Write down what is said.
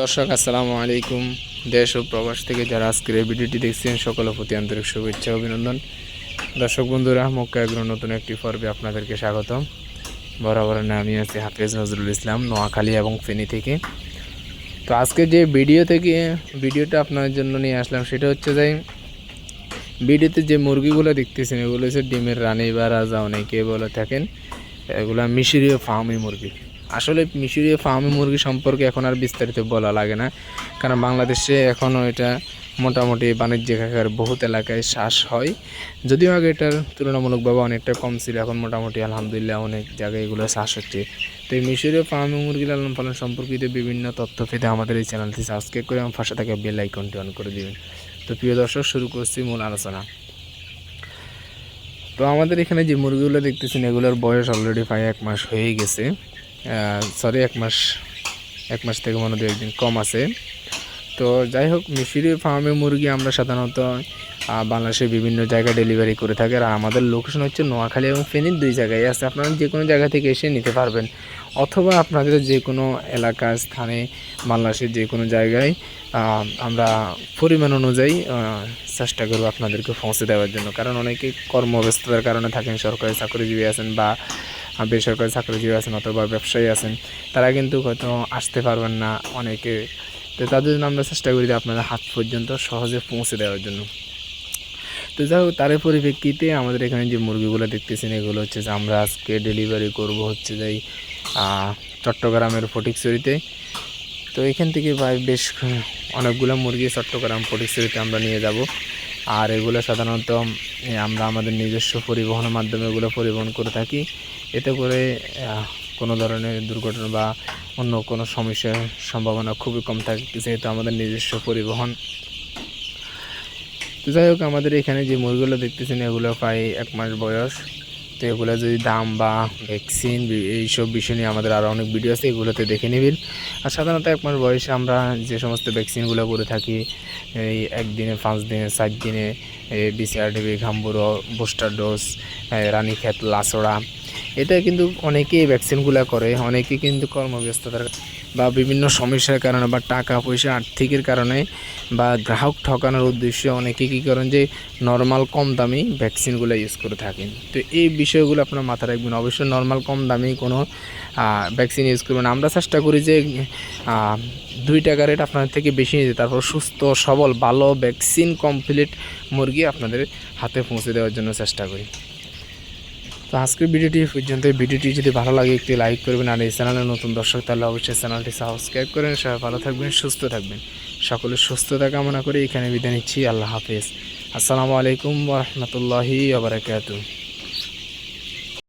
দর্শক, আসসালামু আলাইকুম। দেশ ও প্রবাস থেকে যারা আজকের এই ভিডিওটি দেখছেন, সকলের প্রতি আন্তরিক শুভেচ্ছা অভিনন্দন। দর্শক বন্ধুরা, মক্কা এগ্রো নতুন একটি পর্বে আপনাদেরকে স্বাগতম। বরাবর আমি আছি হাফেজ নজরুল ইসলাম, নোয়াখালী এবং ফেনী থেকে। তো আজকে যে ভিডিও থেকে, ভিডিওটা আপনাদের জন্য নিয়ে আসলাম, সেটা হচ্ছে যে, ভিডিওতে যে মুরগিগুলো দেখতেছেন, এগুলো হচ্ছে ডিমের রানী বা রাজা অনেকে বলে থাকেন, এগুলো মিশরীয় ফার্মি মুরগি। আসলে মিশরীয় ফার্মি মুরগি সম্পর্কে এখন আর বিস্তারিত বলা লাগে না। কারণ বাংলাদেশে এখনও এটা মোটামুটি বাণিজ্যিক আকার বহুত এলাকায় শ্বাস হয়। যদিও আগে এটার তুলনামূলকভাবে অনেকটা কম ছিল, এখন মোটামুটি আলহামদুলিল্লাহ অনেক জায়গায় এগুলো শ্বাস হচ্ছে। তো এই মিশরীয় ফার্মি মুরগি লালন পালন সম্পর্কিত বিভিন্ন তথ্য পেতে আমাদের এই চ্যানেলটি সাবস্ক্রাইব করে আমার পাশে থাকা বেল আইকনটি অন করে দিবেন। তো প্রিয় দর্শক, শুরু করছি মূল আলোচনা। তো আমাদের এখানে যে মুরগিগুলো দেখতেছেন, এগুলোর বয়স অলরেডি প্রায় এক মাস হয়ে গেছে। সরি এক মাস এক মাস থেকে মনে হয় একদিন কম আছে। তো যাই হোক মিশরি ফার্মে মুরগি আমরা সাধারণত বাংলাদেশের বিভিন্ন জায়গায় ডেলিভারি করে থাকি। আর আমাদের লোকেশন হচ্ছে নোয়াখালী এবং ফেনীর দুই জায়গায়। আছে আপনারা যে কোনো জায়গা থেকে এসে নিতে পারবেন। অথবা আপনাদের যে কোনো এলাকা, স্থানে, বাংলাদেশের যে কোনো জায়গায় আমরা পরিমাণ অনুযায়ী চেষ্টা করব আপনাদেরকে পৌঁছে দেওয়ার জন্য। কারণ অনেকে কর্মব্যস্ততার কারণে থাকেন, সরকারি চাকরিজীবী আছেন বা বেসরকারি চাকরিজীবী আছেন অথবা ব্যবসায়ী আছেন, তারা কিন্তু হয়তো আসতে পারবেন না অনেকে। তো তাদের জন্য আমরা চেষ্টা করি যে আপনাদের হাত পর্যন্ত সহজে পৌঁছে দেওয়ার জন্য। তো যাই হোক তার পরিপ্রেক্ষিতে আমাদের এখানে যে মুরগিগুলো দেখতেছেন, এগুলো হচ্ছে যে আমরা আজকে ডেলিভারি করব হচ্ছে যে চট্টগ্রামের ফটিকছড়িতে। তো এখান থেকে বেশ অনেকগুলো মুরগি চট্টগ্রাম ফটিকছড়িতে আমরা নিয়ে যাব। আর এগুলো সাধারণত আমরা আমাদের নিজস্ব পরিবহনের মাধ্যমে এগুলো পরিবহন করে থাকি। এতে করে কোনো ধরনের দুর্ঘটনা বা অন্য কোনো সমস্যার সম্ভাবনা খুবই কম থাকে, যেহেতু আমাদের নিজস্ব পরিবহন। তো যাই হোক, আমাদের এখানে যে মুরগিগুলো দেখতেছেন, এগুলো প্রায় এক মাস বয়স। তো এগুলো যদি দাম বা ভ্যাকসিন এইসব বিষয় নিয়ে আমাদের আরও অনেক ভিডিও আছে, এগুলোতে দেখে নেবেন। আর সাধারণত এক মাস বয়সে আমরা যে সমস্ত ভ্যাকসিনগুলো করে থাকি, এই একদিনে পাঁচ দিনে চার দিনে BCRDV Gumboro booster dose Ranikhet লাসড়া, এটা কিন্তু অনেকেই ভ্যাকসিনগুলো করে অনেকেই কিন্তু কর্মব্যস্ততার বা বিভিন্ন সমস্যার কারণে বা টাকা পয়সা আর্থিকের কারণে বা গ্রাহক ঠকানোর উদ্দেশ্যে অনেকে কী করেন যে নর্মাল কম দামি ভ্যাকসিনগুলো ইউজ করে থাকেন। তো এই বিষয়গুলো আপনার মাথায় রাখবেন। অবশ্যই নর্মাল কম দামি কোনো ভ্যাকসিন ইউজ করবেন আমরা চেষ্টা করি যে দুই টাকা রেট আপনাদের থেকে বেশি নিতে। তারপর সুস্থ, সবল, ভালো ভ্যাকসিন কমপ্লিট মুরগি আপনাদের হাতে পৌঁছে দেওয়ার জন্য চেষ্টা করি। তো আজকের ভিডিওটি পর্যন্ত ভিডিওটি যদি ভালো লাগে, একটি লাইক করবেন আর এই চ্যানেলে নতুন দর্শক, তাহলে অবশ্যই চ্যানেলটি সাবস্ক্রাইব করেন সবাই ভালো থাকবেন, সুস্থ থাকবেন। সকলের সুস্থতা কামনা করে এখানে বিদায় নিচ্ছি। আল্লাহ হাফেজ। আসসালামু আলাইকুম রহমতুল্লাহি আবরাকাতু